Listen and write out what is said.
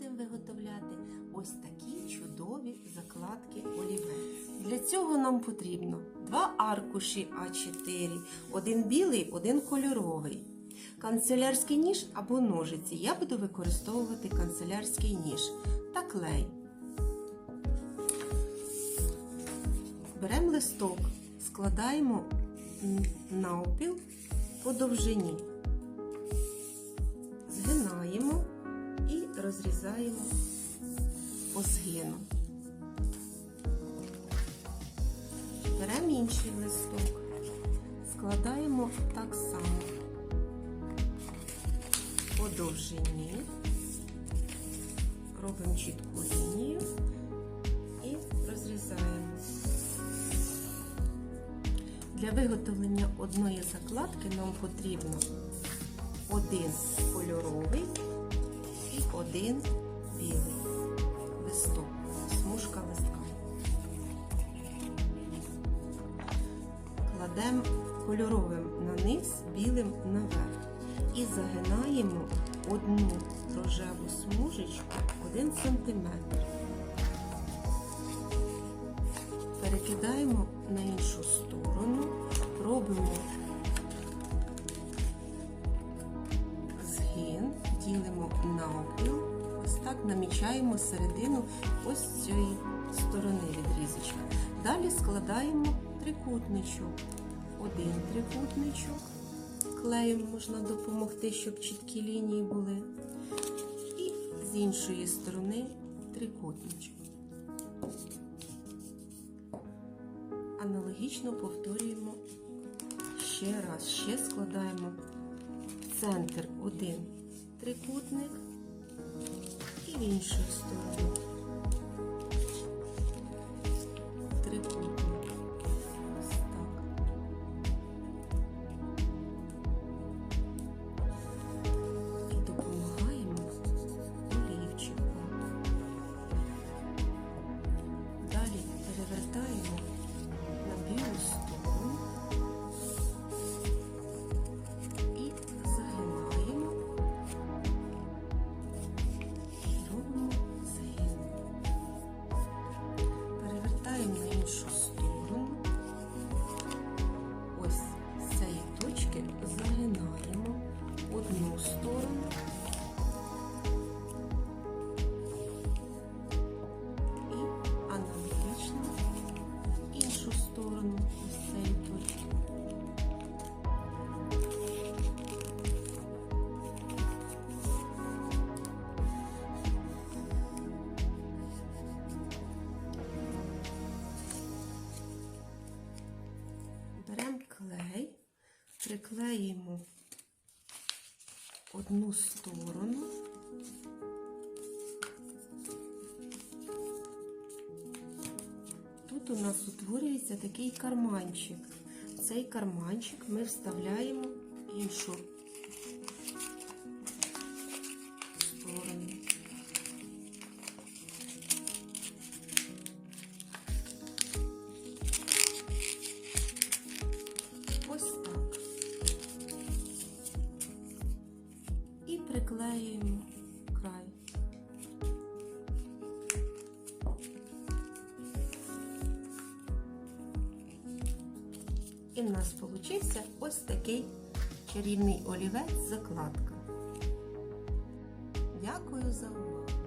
будемо виготовляти ось такі чудові закладки олівець. Для цього нам потрібно два аркуші А4, один білий, один кольоровий. Канцелярський ніж або ножиці. Я буду використовувати канцелярський ніж та клей. Беремо листок, складаємо на опіл по довжині. Розрізаємо по згину. Беремо інший листок, складаємо так само по довжині, робимо чітку лінію і розрізаємо. Для виготовлення одної закладки нам потрібно один кольоровий один білий листок, смужка листка. Кладемо кольоровим на низ, білим наверх і загинаємо одну рожеву смужечку 1 см. Перекидаємо на іншу сторону, робимо ділимо навпіл, ось так намічаємо середину ось цієї сторони відрізочка. Далі складаємо трикутничок. Один трикутничок, клеєм можна допомогти, щоб чіткі лінії були. І з іншої сторони трикутничок. Аналогічно повторюємо ще раз. Ще складаємо центр один трикутник і в іншу сторону приклеїмо одну сторону. Тут у нас утворюється такий карманчик. В цей карманчик ми вставляємо іншу приклеюємо край. І в нас получився ось такий чарівний олівець закладка. Дякую за увагу!